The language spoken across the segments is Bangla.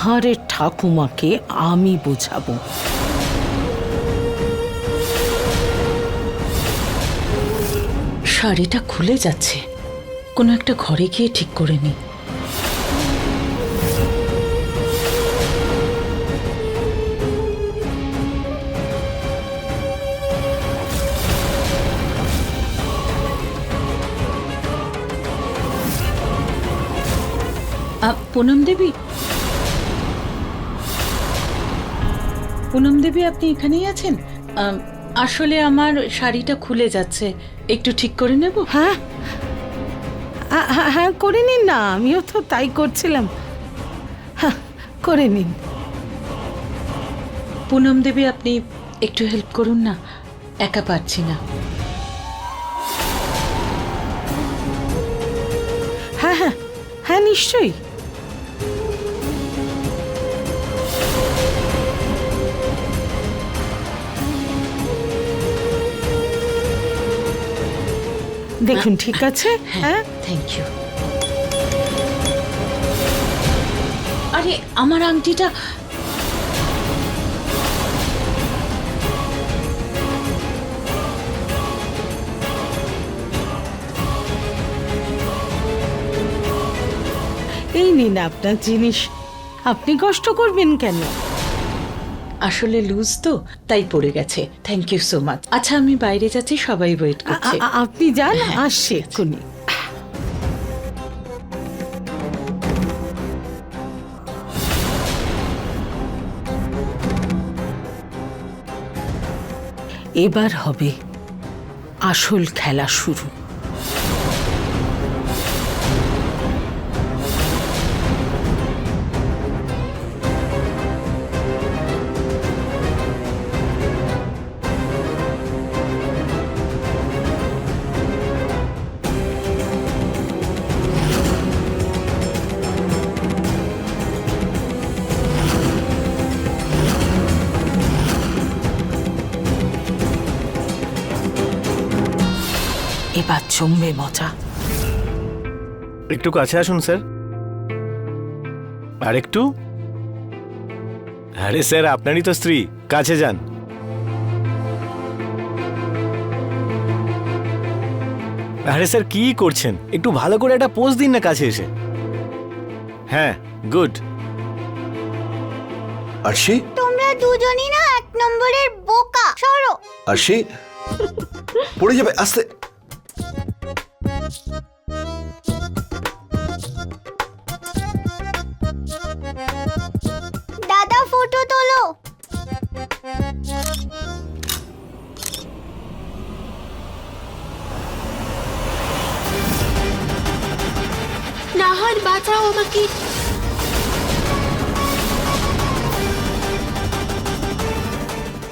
এই নাহারের ঠাকুমাকে আমি বোঝাবো। শাড়িটা খুলে যাচ্ছে। কোনো একটা ঘরে গিয়ে ঠিক করে নি। পুনম দেবী? পুনম দেবী আপনি এখানেই আছেন? আসলে আমার শাড়িটা খুলে যাচ্ছে। একটু ঠিক করে নেব? হ্যাঁ। হ্যাঁ, হ্যাঁ, করে নিন না আমিও তো তাই করছিলাম। হ্যাঁ করে নিন। পুনম দেবী আপনি একটু হেল্প করুন না একা পারছি না। হ্যাঁ হ্যাঁ হ্যাঁ নিশ্চয়ই। দেখুন ঠিক আছে? হ্যাঁ থ্যাংক ইউ আরে আমার আংটিটা এই নিন আপনার জিনিস। আপনি কষ্ট করবেন কেন? আসলে লুজ তো তাই পড়ে গেছে। থ্যাংক ইউ সো মাচ আচ্ছা আমি বাইরে যাচ্ছি সবাই ওয়েট করছে। আ- আপনি যান আসছে এক্ষুনি। এবার হবে আসল খেলা শুরু। জমবে মজা। একটু কাছে আসুন স্যার। আর একটু আরে স্যার আপনারই তো স্ত্রী। কাছে যান। আরে স্যার কি করছেন? একটু ভালো করে একটা পোজ দিন না কাছে এসে। হ্যাঁ গুড। আরশি? তোমরা দুজনই না এক নম্বরের বোকা। সরো। আরশি? পড়ে যাবে আস্তে। বাঁচাও আমাকে।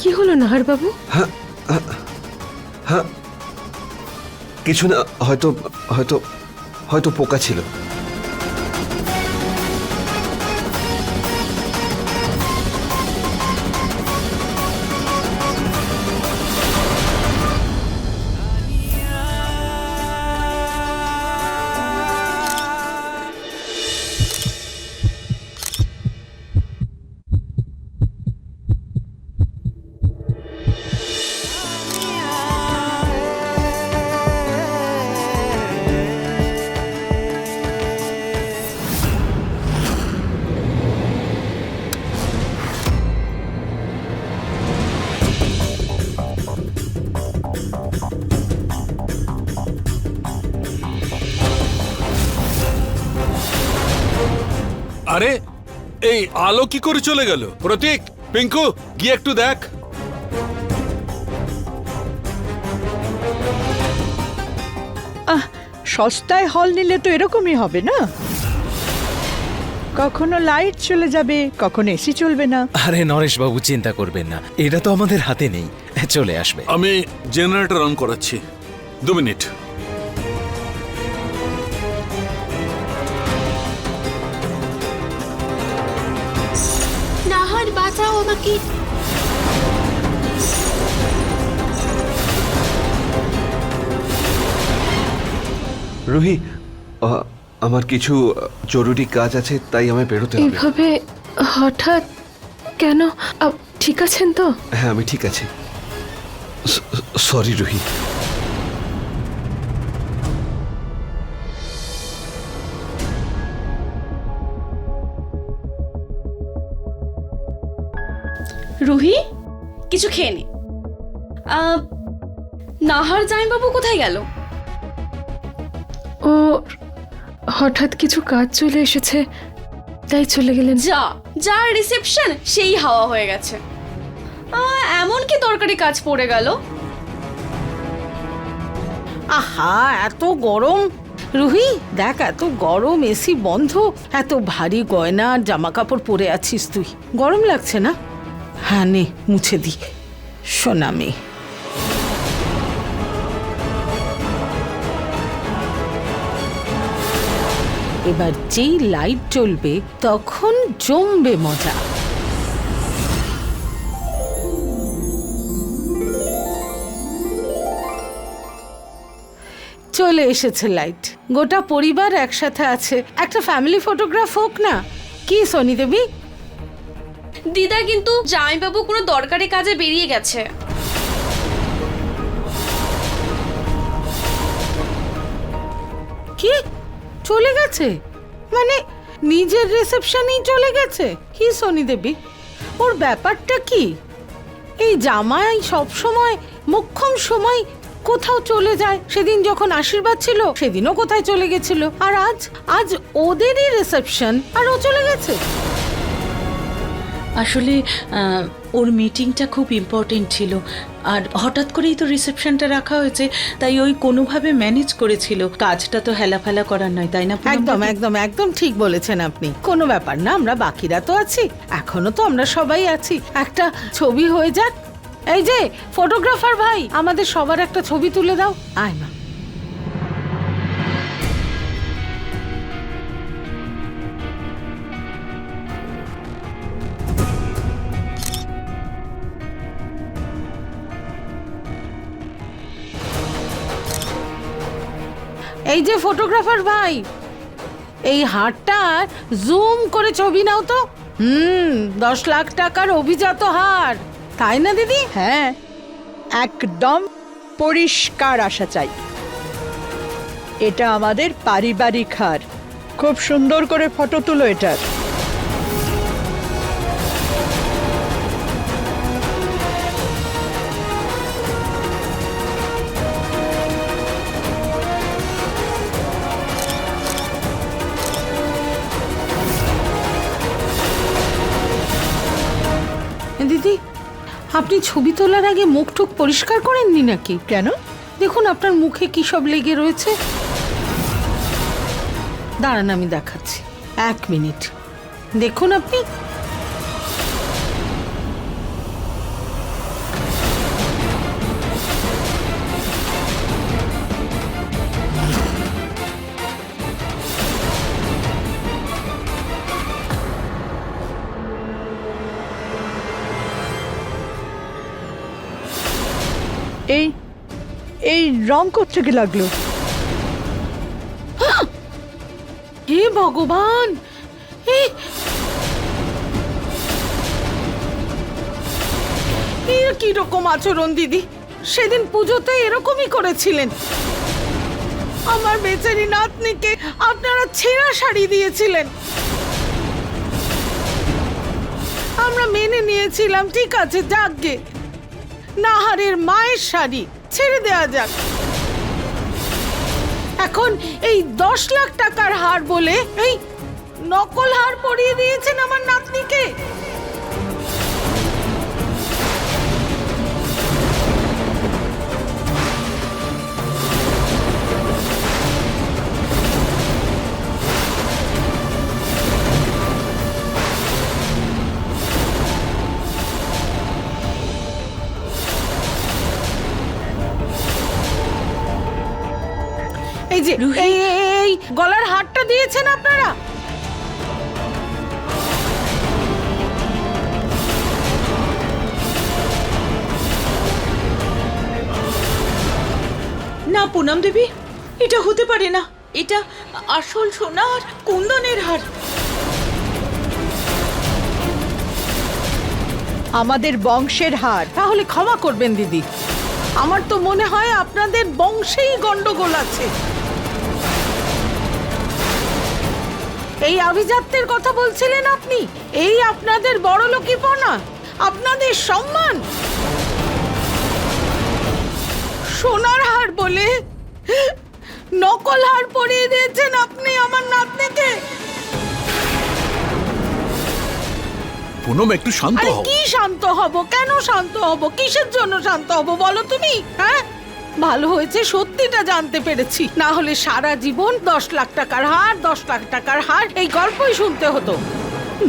কি হলো নাহার বাবু হ্যাঁ। কিছু না হয়তো হয়তো হয়তো পোকা ছিল। এই আলো কি করে চলে গেল? প্রতীক পিঙ্কু গিয়ে একটু দেখ। আহ সস্তায় হল নিলে তো এরকমই হবে না? কখনো লাইট চলে যাবে কখনো এসি চলবে না। আরে নরেশ বাবু চিন্তা করবেন না। এটা তো আমাদের হাতে নেই। চলে আসবে। আমি জেনারেটর অন করাচ্ছি। দু মিনিট। আমাকে। রুহি আহ, আমার কিছু জরুরি কাজ আছে তাই আমায় বেরোতে হবে। এইভাবে হঠাৎ কেন? ঠিক আছেন তো? হ্যাঁ আমি ঠিক আছি। সরি রুহি। রুহি কিছু খেয়ে নে। নাহার জামাইবাবু কোথায় গেল? ও হঠাৎ কিছু কাজ চলে এসেছে তাই চলে গেলেন। যা যা রিসেপশন সেই হাওয়া হয়ে গেছে। আহ, এমন কি দরকারি কাজ পড়ে গেল? আহা এত গরম। রুহি দেখ এত গরম এসি বন্ধ এত ভারী গয়না আর জামা কাপড় পরে আছিস তুই। গরম লাগছে না? হ্যাঁ নে, মুছে দি। সোনামি এবার যেই লাইট জ্বলবে, তখন জমবে মজা। চলে এসেছে লাইট। গোটা পরিবার একসাথে আছে। একটা ফ্যামিলি ফটোগ্রাফ হোক না। কি, সনি দেবী? দিদা, কিন্তু জামাইবাবু কোনো দরকারি কাজে বেরিয়ে গেছে। কি? চলে গেছে? মানে নিজের রিসেপশনেই চলে গেছে? কি সনি দেবী? ওর ব্যাপারটা কি? এই জামাই সব সময় মোক্ষম সময় কোথাও চলে যায়। সেদিন যখন আশীর্বাদ ছিল, সেদিনও কোথায় চলে গেছিল। আর আজ আজ ওদেরই রিসেপশন আর ও চলে গেছে। আসলে ওর মিটিংটা খুব ইম্পর্টেন্ট ছিল। আর হঠাৎ করেই তো রিসেপশনটা রাখা হয়েছে তাই ওই কোনোভাবে ম্যানেজ করেছিল। কাজটা তো হেলাফেলা করার নয় তাই না একদম একদম একদম ঠিক বলেছেন আপনি। কোনো ব্যাপার না আমরা বাকিরা তো আছি। এখনও তো আমরা সবাই আছি। একটা ছবি হয়ে যাক। এই যে ফটোগ্রাফার ভাই আমাদের সবার একটা ছবি তুলে দাও। আয় মা। এই যে ফটোগ্রাফার ভাই, এই হারটা জুম করে ছবি নাও তো। হুম, দশ লাখ টাকার অভিজাত হার। তাই না, দিদি? হ্যাঁ একদম পরিষ্কার আসা চাই। এটা আমাদের পারিবারিক হার। খুব সুন্দর করে ফটো তুলো এটার। আপনি ছবি তোলার আগে মুখ টুক পরিষ্কার করেননি নাকি? কেন? দেখুন আপনার মুখে কি সব লেগে রয়েছে। দাঁড়ান আমি দেখাচ্ছি। এক মিনিট। দেখুন আপনি। রং করতে লাগল। হে ভগবান! কি রকম আচরণ, দিদি? সেদিন পুজোতে এরকমই করেছিলেন। আমার বেচারি নাতনিকে আপনারা ছেঁড়া শাড়ি দিয়েছিলেন। আমরা মেনে নিয়েছিলাম, ঠিক আছে যাকগে নাহারের মায়ের শাড়ি, ছেড়ে দেওয়া যাক। এখন এই দশ লাখ টাকার হার বলে এই নকল হার পরিয়ে দিয়েছেন আমার নাতনিকে। এই এই গলার হারটা দিয়েছেন আপনারা। না, পুনম দেবী, এটা হতে পারে না। এটা আসল সোনা আর কুন্দনের হার। আমাদের বংশের হার। তাহলে ক্ষমা করবেন, দিদি। আমার তো মনে হয় আপনাদের বংশেই গন্ডগোল আছে। এই আভিজাত্যের কথা বলছিলেন আপনি? এই আপনাদের বড় লোকিপনা আপনাদের সম্মান। সোনার হার বলে নকল হার পরিয়ে দিয়েছেন আপনি আমার নাতনিকে। পুনম একটু শান্ত হও। কি শান্ত হব? কেন শান্ত হব? কিসের জন্য শান্ত হব বলো তুমি? হ্যাঁ? ভালো হয়েছে সত্যিটা জানতে পেরেছি। না হলে সারা জীবন দশ লাখ টাকার হার দশ লাখ টাকার হার এই গল্পই শুনতে হতো।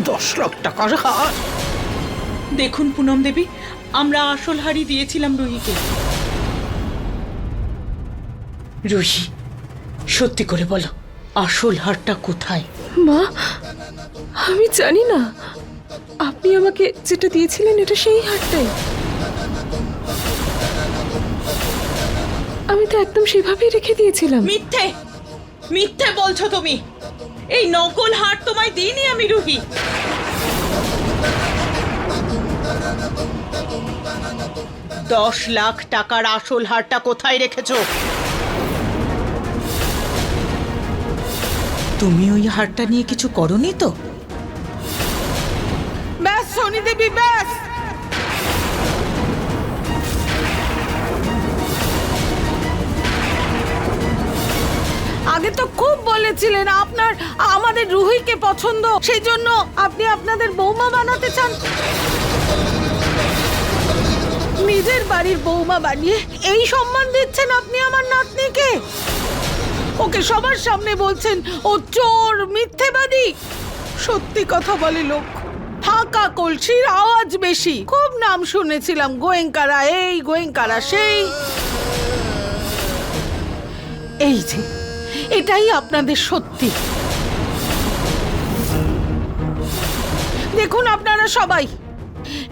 দশ লাখ টাকার হার? দেখুন পুনম দেবী আমরা আসল হারই দিয়েছিলাম রুহিকে। রুহি সত্যি করে বলো আসল হারটা কোথায়? মা আমি জানি না। আপনি আমাকে যেটা দিয়েছিলেন এটা সেই হারটাই। আমি তো একদম সেভাবেই রেখে দিয়েছিলাম। মিথ্যে! মিথ্যে বলছো তুমি! এই নকল হার তোমায় দিইনি আমি রুহি! দশ লাখ টাকার আসল হারটা কোথায় রেখেছো? তুমি ওই হারটা নিয়ে কিছু করনি তো? ব্যাস সোনি দেবী ব্যাস! বলেছিলেন আপনার, আমাদের রুহিকে পছন্দ সেই জন্য আপনি আপনাদের বৌমা বানাতে চান। নিজের বাড়ির বৌমা বানিয়ে এই সম্মান দিচ্ছেন আপনি আমার নাতনিকে। ওকে সবার সামনে বলছেন, ও চোর, মিথ্যেবাদী। সত্যি কথা বলে লোক, ফাঁকা কলসির আওয়াজ বেশি। খুব নাম শুনেছিলাম, গোয়েঙ্কারা এই, গোয়েঙ্কারা সেই। এই যে এটাই আপনাদের সত্যি। দেখুন আপনারা সবাই,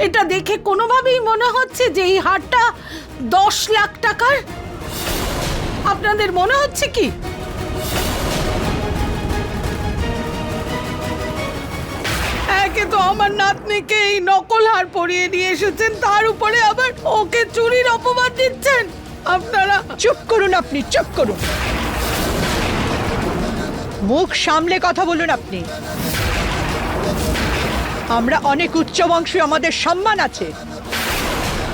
এটা দেখে কোনোভাবেই মনে হচ্ছে যে এই হারটা দশ লাখ টাকার? আপনাদের মনে হচ্ছে কি? একে তো আমার নাতনিকে এই নকল হার পরিয়ে নিয়ে এসেছেন, তার উপরে আবার ওকে চুরির অপবাদ দিচ্ছেন। আপনারা চুপ করুন আপনি, চুপ করুন। মুখ সামলে কথা বলুন আপনি। আমরা অনেক উচ্চ বংশী আমাদের সম্মান আছে।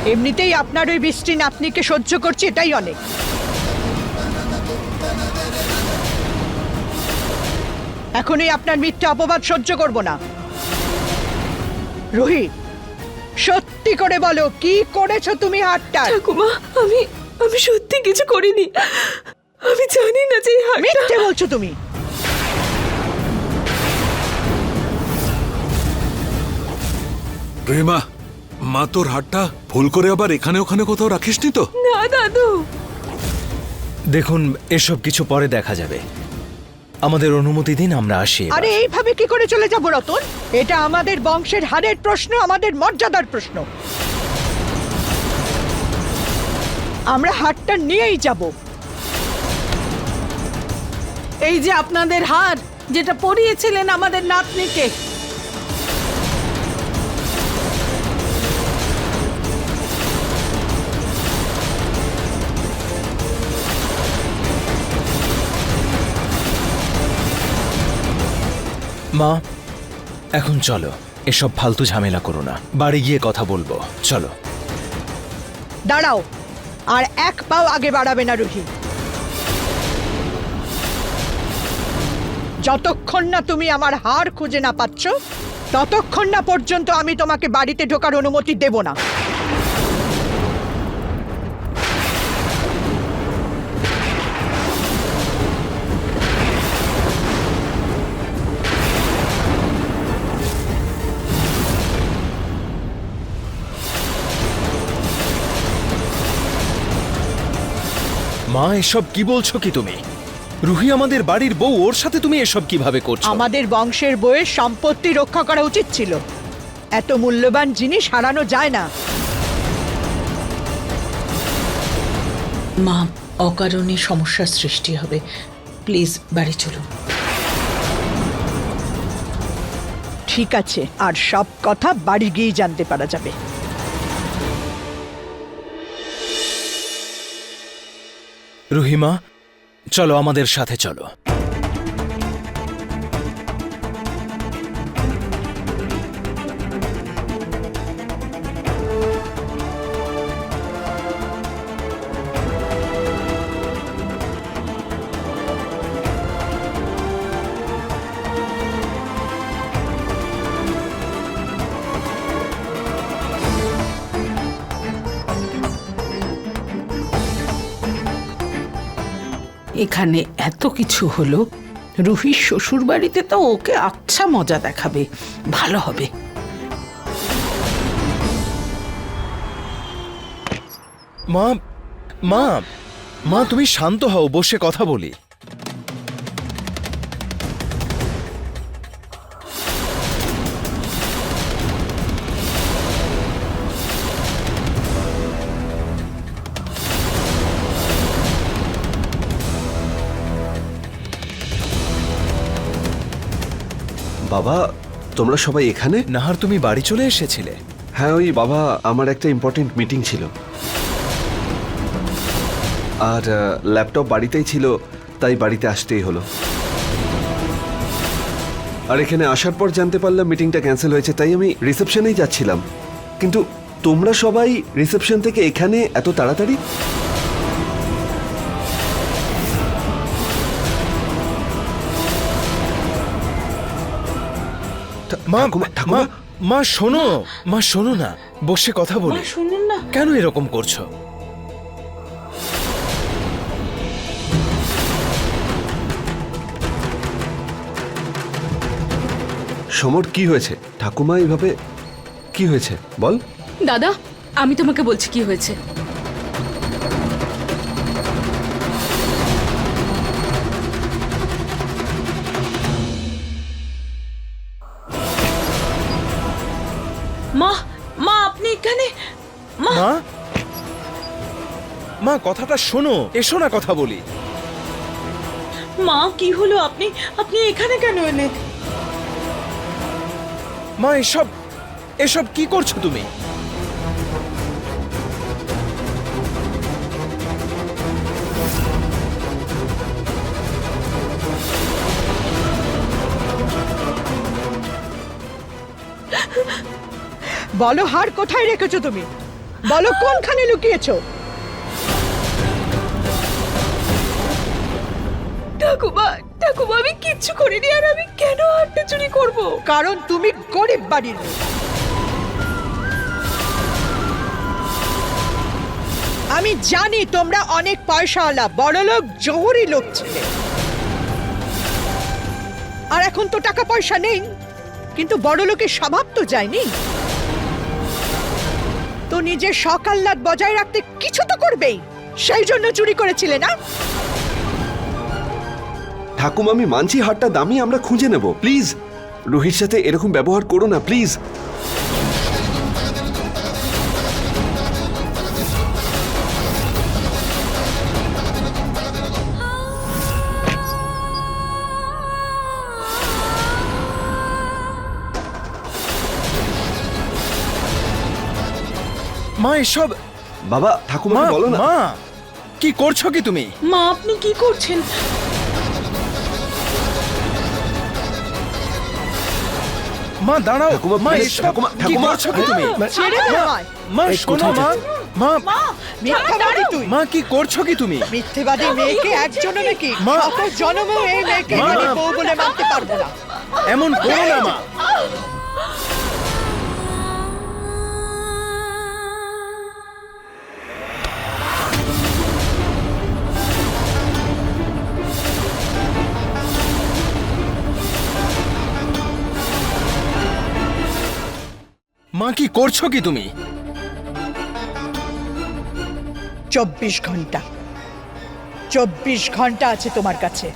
এমনিতেই আপনার ওই বৃষ্টি নাতনিকে সহ্য করছি এটাই অনেক। এখনই আপনার মিথ্যা অপবাদ সহ্য করব না। রোহিত সত্যি করে বলো কি করেছ তুমি হাতটা? ঠাকুমা আমি আমি সত্যি কিছু করিনি। আমি জানি না যে মিথ্যে বলছো তুমি। প্রেমা মা তোর হাটটা ভুল করে আবার এখানে ওখানে কোথাও রাখিসনি তো? না দাদু। দেখুন এসব কিছু পরে দেখা যাবে। আমাদের অনুমতি দিন আমরা আসি আরে এইভাবে কি করে চলে যাব রতন? এটা আমাদের বংশের হারের প্রশ্ন আমাদের মর্যাদার প্রশ্ন। আমরা হারটা নিয়েই যাব। এই যে আপনাদের হার যেটা পরিয়েছিলেন আমাদের নাতনিকে মা, এখন চলো, এসব ফালতু ঝামেলা করো না। বাড়ি গিয়ে কথা বলব। চলো। দাঁড়াও, আর এক পাও আগে বাড়াবে না রুহি। যতক্ষণ না তুমি আমার হার খুঁজে না পাচ্ছ, ততক্ষণ না পর্যন্ত আমি তোমাকে বাড়িতে ঢোকার অনুমতি দেব না। মা এসব কি বলছো কি তুমি? রুহি আমাদের বাড়ির বউ ওর সাথে তুমি এসব কীভাবে করছ? আমাদের বংশের বইয়ের সম্পত্তি রক্ষা করা উচিত ছিল। এত মূল্যবান জিনিস হারানো যায় না। মা অকারণে সমস্যার সৃষ্টি হবে। প্লিজ বাড়ি চলুন ঠিক আছে আর সব কথা বাড়ি গিয়েই জানতে পারা যাবে। রুহিমা চলো আমাদের সাথে চলো। এখানে এত কিছু হলো। রুহির শ্বশুর বাড়িতে তো ওকে আচ্ছা মজা দেখাবে, ভালো হবে। মা মা মা, তুমি শান্ত হও, বসে কথা বলি। বাবা তোমরা সবাই এখানে? নাহার তুমি বাড়ি চলে এসেছিলে। হ্যাঁ ওই বাবা আমার একটা ইম্পর্টেন্ট মিটিং ছিল। আর ল্যাপটপ বাড়িতেই ছিল তাই বাড়িতে আসতেই হলো। আর এখানে আসার পর জানতে পারলাম মিটিংটা ক্যান্সেল হয়েছে তাই আমি রিসেপশনেই যাচ্ছিলাম। কিন্তু তোমরা সবাই রিসেপশন থেকে এখানে এত তাড়াতাড়ি? মা ঠাকুমা, মা মা শোনো মা শোনো না বসে কথা বলি। শুনুন না। কেন এরকম করছ? সমর কি হয়েছে? ঠাকুমা এইভাবে কি হয়েছে? বল। দাদা আমি তোমাকে বলছি কি হয়েছে। মা কথাটা শোনো। এসো না কথা বলি। মা কি হলো আপনি? আপনি এখানে কেন এলেন মা এসব এসব কি করছ তুমি? বলো হার কোথায় রেখেছো তুমি? বলো কোনখানে লুকিয়েছো? ঠাকুমা ঠাকুমা, আমি কিচ্ছু করিনি আর আমি কেন চুরি করব? কারণ তুমি গরিব বাড়ির। আমি জানি তোমরা অনেক পয়সাওয়ালা, বড়লোক, জহুরি লোক ছিলে। আর এখন তো টাকা পয়সা নেই, কিন্তু বড়লোকের স্বভাব তো যায়নি। তো নিজের সকাল্লাদ বজায় রাখতে কিছু তো করবেই, সেই জন্য চুরি করেছিলে না? ঠাকুমা আমি মানছি হারটা দামি আমরা খুঁজে নেব। প্লিজ রোহির সাথে এরকম ব্যবহার করো না প্লিজ। মা এসব বাবা ঠাকুমা বলো না। মা কি করছ কি তুমি? মা আপনি কি করছেন? মা দাঁড়াও ঠাকুমা, মা please, এসব ঠাকুমা, কি ঠাকুমা। করছ কি তুমি ছেড়ে দে আমায়। মা এই, শোনো কোথায় মা মা মিথ্যাবাদী তুই মা কি করছ কি তুমি মিথ্যেবাদী মেয়েকে একজন নাকি মা। শত জন্মেও এই মেয়েকে মা। আমি বউ বলে মানতে পারব না এমন করো না মা কি করছ কি তুমি? চব্বিশ ঘণ্টা। চব্বিশ ঘণ্টা আছে তোমার কাছে।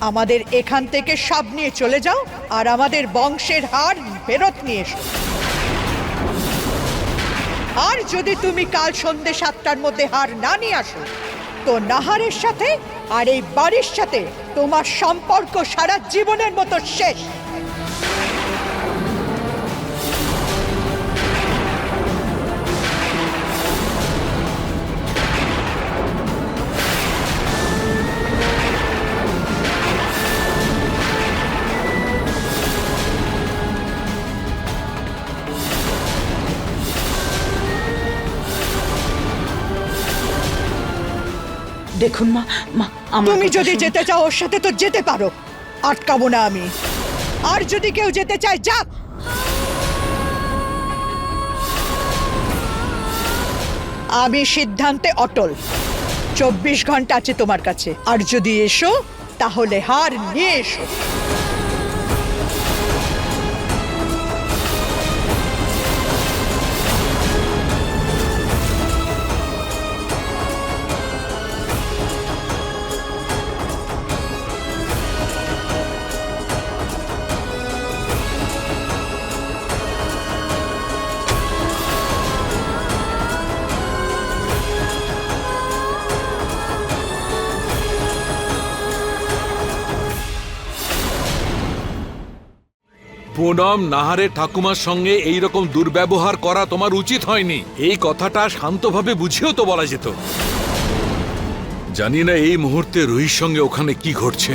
আমাদের এখান থেকে সব নিয়ে চলে যাও আর আমাদের বংশের হার ফেরত নিয়ে এসো। আর যদি তুমি কাল সন্ধে সাতটার মধ্যে হার না নিয়ে আসো, তো নাহারের সাথে আর এই বাড়ির সাথে তোমার সম্পর্ক সারা জীবনের মতো শেষ। দেখুন মা মা তুমি যদি যেতে চাও ওর সাথে তো যেতে পারো। আটকাবো না আমি। আর যদি কেউ যেতে চায় যাক আমি সিদ্ধান্তে অটল। চব্বিশ ঘণ্টা আছে তোমার কাছে। আর যদি এসো তাহলে হার নিয়ে এসো। পুনম নাহারে ঠাকুমার সঙ্গে এই রকম দুর্ব্যবহার করা তোমার উচিত হয়নি। এই কথাটা শান্তভাবে বুঝিয়েও তো বলা যেত। জানি না এই মুহূর্তে রুহির সঙ্গে ওখানে কি ঘটছে।